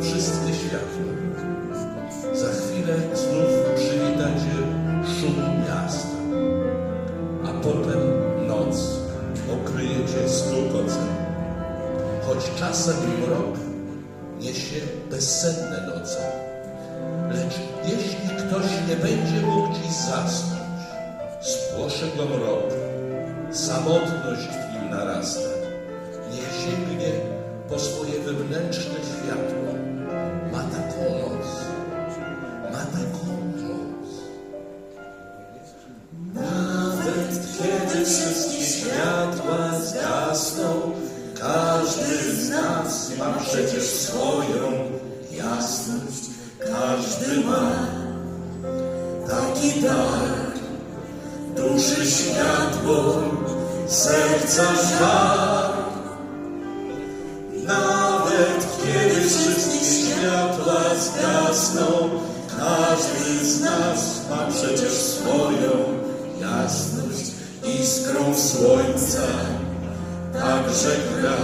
wszystkie światła. Za chwilę znów przywitacie szum miasta, a potem noc okryjecie stukocem. Choć czasem mrok niesie bezsenne noce, lecz jeśli ktoś nie będzie mógł dziś zasnąć, spłoszy go mrok, samotność w nim narasta, nie sięgnie po swoje wewnętrzne światło. Ma taką moc, ma taką moc. Nawet kiedy wszystkie światła zgasną, każdy z nas ma przecież swoją jasność. Każdy ma taki dar, duszy światło, serca żar. Światła zgasną, każdy z nas ma przecież swoją jasność iskrą słońca. Także gra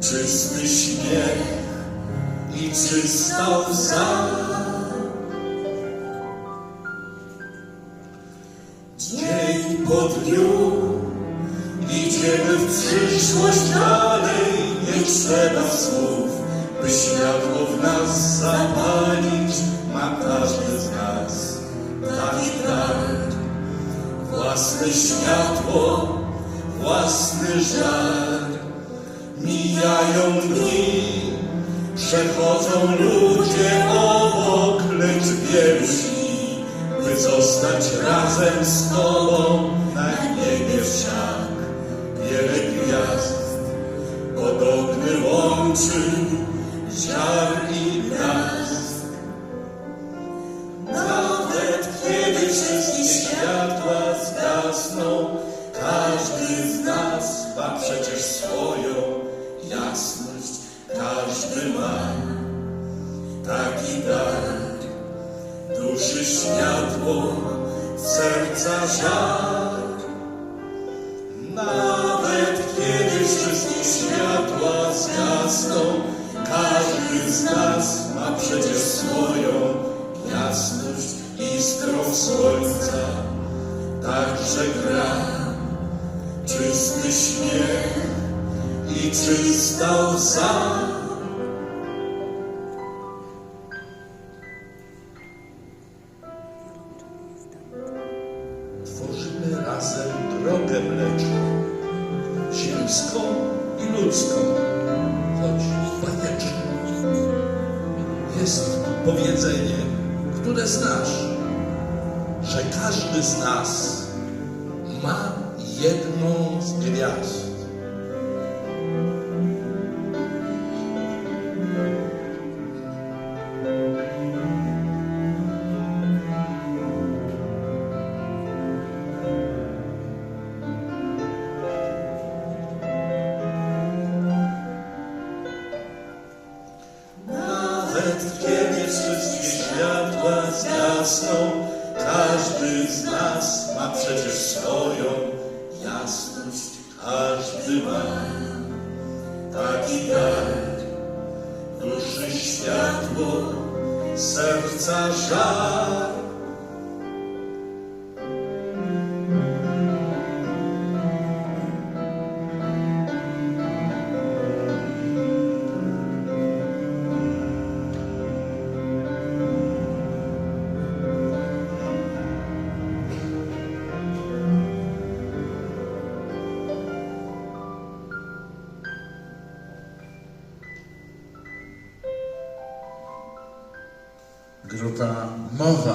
czysty śmiech i czysta łza. Dzień po dniu idziemy w przyszłość dalej. Nie trzeba słów, by światło w nas zapalić. Ma każdy z nas taki dar. Własne światło, własny żar. Mijają dni, przechodzą ludzie obok, lecz wielu śni, by zostać razem z Tobą na niebie wszak. Wiele gwiazd podobny łączy duszy światło, serca żar. Nawet kiedy wszystkie światła zgasną, każdy z nas ma przecież swoją jasność iskrą słońca. Także gra czysty śmiech i czysta łza. Drogę mleczną, ziemską i ludzką, choć bajeczną. Jest powiedzenie, które znasz, że każdy z nas ma jedną z gwiazd. Wszystkie światła zgasną, każdy z nas ma przecież swoją jasność. Każdy ma taki dar, duszy światło, serca żar. mother